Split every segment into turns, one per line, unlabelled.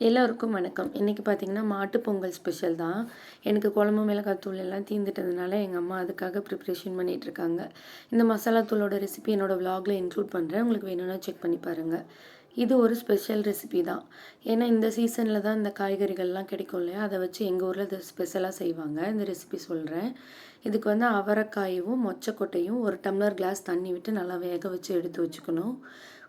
எல்லோருக்கும் வணக்கம். இன்றைக்கி பார்த்தீங்கன்னா மாட்டுப் பொங்கல் ஸ்பெஷல் தான். எனக்கு குழம்பு மிளகாத்தூள் எல்லாம் தீர்ந்துட்டதுனால எங்கள் அம்மா அதுக்காக ப்ரிப்ரேஷன் பண்ணிகிட்ருக்காங்க இந்த மசாலா தூளோட ரெசிபி என்னோடய விலாகில் இன்க்ளூட் பண்ணுறேன் உங்களுக்கு வேணும்னா செக் பண்ணி பாருங்கள் இது ஒரு ஸ்பெஷல் ரெசிபி தான். ஏன்னா இந்த சீசனில் தான் இந்த காய்கறிகள்லாம் கிடைக்கும் இல்லையா? அதை வச்சு எங்கள் ஊரில் இது ஸ்பெஷலாக செய்வாங்க. இந்த ரெசிபி சொல்கிறேன் இதுக்கு வந்து அவரைக்காயும் மொச்சக்கொட்டையும் ஒரு டம்ளர் கிளாஸ் தண்ணி விட்டு நல்லா வேக வச்சு எடுத்து வச்சுக்கணும்.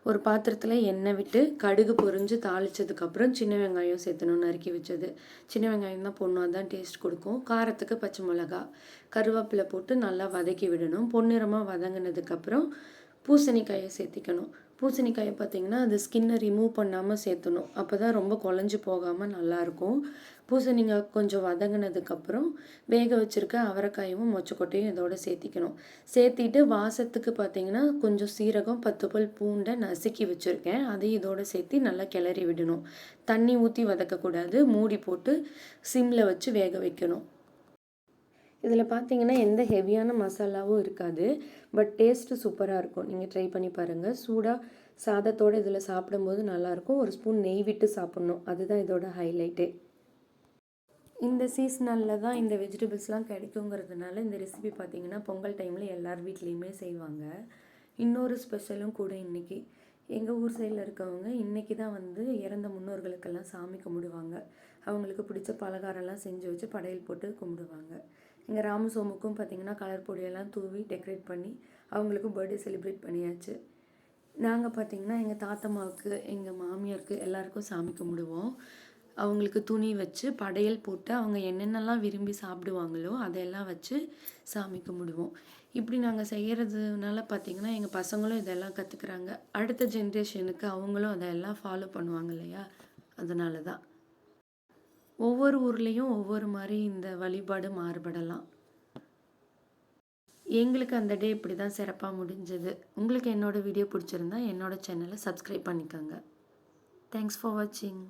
ஒரு பாத்திரத்தில் எண்ணெய் விட்டு கடுகு பொரிஞ்சு தாளிச்சதுக்கப்புறம் சின்ன வெங்காயம் சேர்த்தணும் நறுக்கி வச்சது. சின்ன வெங்காயம் தான் போடணும். அதான் டேஸ்ட் கொடுக்கும். காரத்துக்கு பச்சை மிளகா. கருவேப்பிலை போட்டு நல்லா வதக்கி விடணும். பொன்னிறமாக வதங்கினதுக்கப்புறம் பூசணிக்காயை சேர்த்திக்கணும். பூசணிக்காயை பார்த்தீங்கன்னா அது ஸ்கின்னை ரிமூவ் பண்ணாமல் சேர்த்தணும். அப்போ தான் ரொம்ப குழஞ்சி போகாமல் நல்லாயிருக்கும். பூசணிக்காய் கொஞ்சம் வதங்கினதுக்கப்புறம் வேக வச்சுருக்க அவரைக்காயும் மொச்சக்கொட்டையும் இதோடு சேர்த்திக்கணும். சேர்த்திட்டு வாசத்துக்கு பார்த்தீங்கன்னா கொஞ்சம் சீரகம் பத்து பல் பூண்டை நசுக்கி வச்சுருக்கேன். அதையும் இதோடு சேர்த்து நல்லா கிளறி விடணும். தண்ணி ஊற்றி வதக்கக்கூடாது. மூடி போட்டு சிம்மில் வச்சு வேக வைக்கணும். இதில் பார்த்தீங்கன்னா எந்த ஹெவியான மசாலாவும் இருக்காது. பட் டேஸ்ட்டு சூப்பராக இருக்கும். நீங்கள் ட்ரை பண்ணி பாருங்கள். சூடாக சாதத்தோடு இதில் சாப்பிடும்போது நல்லாயிருக்கும். ஒரு ஸ்பூன் நெய் விட்டு சாப்பிட்ணும். அதுதான் இதோட ஹைலைட்டே. இந்த சீசனலில் தான் இந்த வெஜிடபிள்ஸ்லாம் கிடைக்குங்கிறதுனால இந்த ரெசிபி பார்த்தீங்கன்னா பொங்கல் டைமில் எல்லார் வீட்லேயுமே செய்வாங்க. இன்னொரு ஸ்பெஷலும் கூட இன்றைக்கி எங்கள் ஊர் சைடில் இருக்கவங்க இன்றைக்கி தான் வந்து இறந்த முன்னோர்களுக்கெல்லாம் சாமி கும்பிடுவாங்க. அவங்களுக்கு பிடிச்ச பலகாரம்லாம் செஞ்சு வச்சு படையல் போட்டு கும்பிடுவாங்க. எங்கள் ராமசோமுக்கும் பார்த்திங்கன்னா கலர் பொடியெல்லாம் தூவி டெக்கரேட் பண்ணி அவங்களுக்கு பர்த்டே செலிப்ரேட் பண்ணியாச்சு. நாங்கள் பார்த்திங்கன்னா எங்கள் தாத்தம்மாவுக்கு எங்கள் மாமியாருக்கு எல்லாருக்கும் சாமி கும்பிடுவோம். அவங்களுக்கு துணி வச்சு படையல் போட்டு அவங்க என்னென்னலாம் விரும்பி சாப்பிடுவாங்களோ அதையெல்லாம் வச்சு சாமி கும்பிடுவோம். இப்படி நாங்கள் செய்கிறதுனால பார்த்திங்கன்னா எங்கள் பசங்களும் இதெல்லாம் கற்றுக்குறாங்க அடுத்த ஜென்ரேஷனுக்கு அவங்களும் அதெல்லாம் ஃபாலோ பண்ணுவாங்க இல்லையா? அதனால தான் ஒவ்வொரு ஊர்லேயும் ஒவ்வொரு மாதிரி இந்த வழிபாடு மாறுபடலாம். எங்களுக்கு அந்த டே இப்படி தான் சிறப்பாக முடிஞ்சது. உங்களுக்கு என்னோடய வீடியோ பிடிச்சிருந்தா என்னோடய சேனலை சப்ஸ்கிரைப் பண்ணிக்கோங்க. தேங்க்ஸ் ஃபார் வாட்சிங்